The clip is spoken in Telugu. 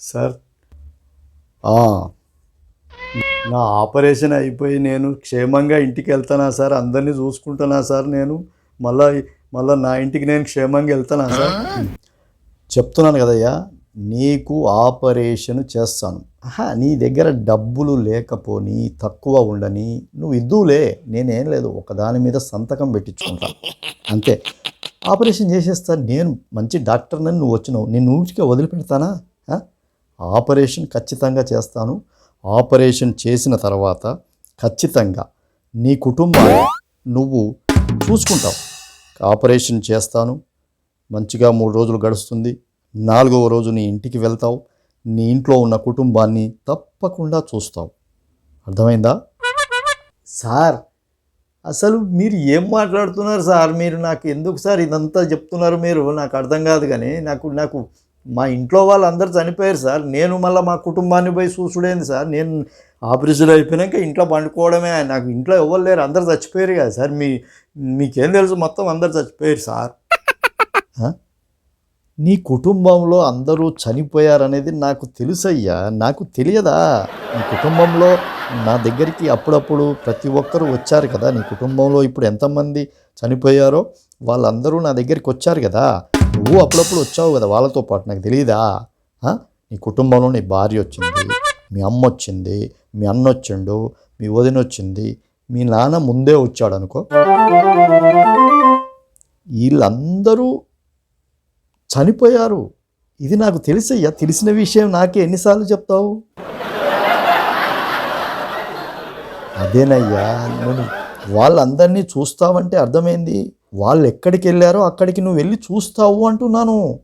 సార్. నా ఆపరేషన్ అయిపోయి నేను క్షేమంగా ఇంటికి వెళ్తానా సార్? అందరినీ చూసుకుంటానా సార్ నేను? మళ్ళా మళ్ళా నా ఇంటికి నేను క్షేమంగా వెళ్తానా సార్? చెప్తున్నాను కదయ్యా. నీకు ఆపరేషన్ చేస్తాను. ఆహా నీ దగ్గర డబ్బులు లేకపోని తక్కువ ఉండని నువ్వు ఇద్దులే నేనేం లేదు ఒకదాని మీద సంతకం పెట్టించుకుంటా. అంతే. ఆపరేషన్ చేసేస్తా నేను మంచి డాక్టర్నని నువ్వు వచ్చినావు. నేను ఊరికే వదిలిపెడతానా? ఆపరేషన్ ఖచ్చితంగా చేస్తాను. ఆపరేషన్ చేసిన తర్వాత ఖచ్చితంగా నీ కుటుంబాన్ని నువ్వు చూసుకుంటావు. ఆపరేషన్ చేస్తాను. మంచిగా మూడు రోజులు గడుస్తుంది. నాలుగవ రోజు నీ ఇంటికి వెళ్తావు నీ ఇంట్లో ఉన్న కుటుంబాన్ని తప్పకుండా చూస్తావు. అర్థమైందా? సార్ అసలు మీరు ఏం మాట్లాడుతున్నారు సార్? మీరు నాకు ఎందుకు సార్ ఇదంతా చెప్తున్నారు మీరు? నాకు అర్థం కాదు కానీ నాకు నాకు మా ఇంట్లో వాళ్ళందరూ చనిపోయారు సార్. నేను మళ్ళీ మా కుటుంబాన్ని పోయి చూసుడేంది సార్? నేను ఆపరేషన్ అయిపోయినాక ఇంట్లో పండుకోవడమే. నాకు ఇంట్లో ఎవరు లేరు. అందరు చచ్చిపోయారు కదా సార్. మీ మీకేం తెలుసు? మొత్తం అందరు చచ్చిపోయారు సార్. నీ కుటుంబంలో అందరూ చనిపోయారనేది నాకు తెలుసయ్యా. నాకు తెలియదా? నీ కుటుంబంలో నా దగ్గరికి అప్పుడప్పుడు ప్రతి ఒక్కరూ వచ్చారు కదా. నీ కుటుంబంలో ఇప్పుడు ఎంతమంది చనిపోయారో వాళ్ళందరూ నా దగ్గరికి వచ్చారు కదా. నువ్వు అప్పుడప్పుడు వచ్చావు కదా వాళ్ళతో పాటు నాకు తెలియదా నీ కుటుంబంలో నీ భార్య వచ్చింది మీ అమ్మ వచ్చింది మీ అన్న వచ్చిండు మీ వదిన వచ్చింది మీ నాన్న ముందే వచ్చాడు అనుకో వీళ్ళందరూ చనిపోయారు. ఇది నాకు తెలుసయ్యా. తెలిసిన విషయం నాకే ఎన్నిసార్లు చెప్తావు? అదేనయ్యా. నేను వాళ్ళందరినీ చూస్తావంటే అర్థమైంది. వాళ్ళు ఎక్కడికి వెళ్ళారో అక్కడికి నువ్వు వెళ్ళి చూస్తావు అంటున్నాను.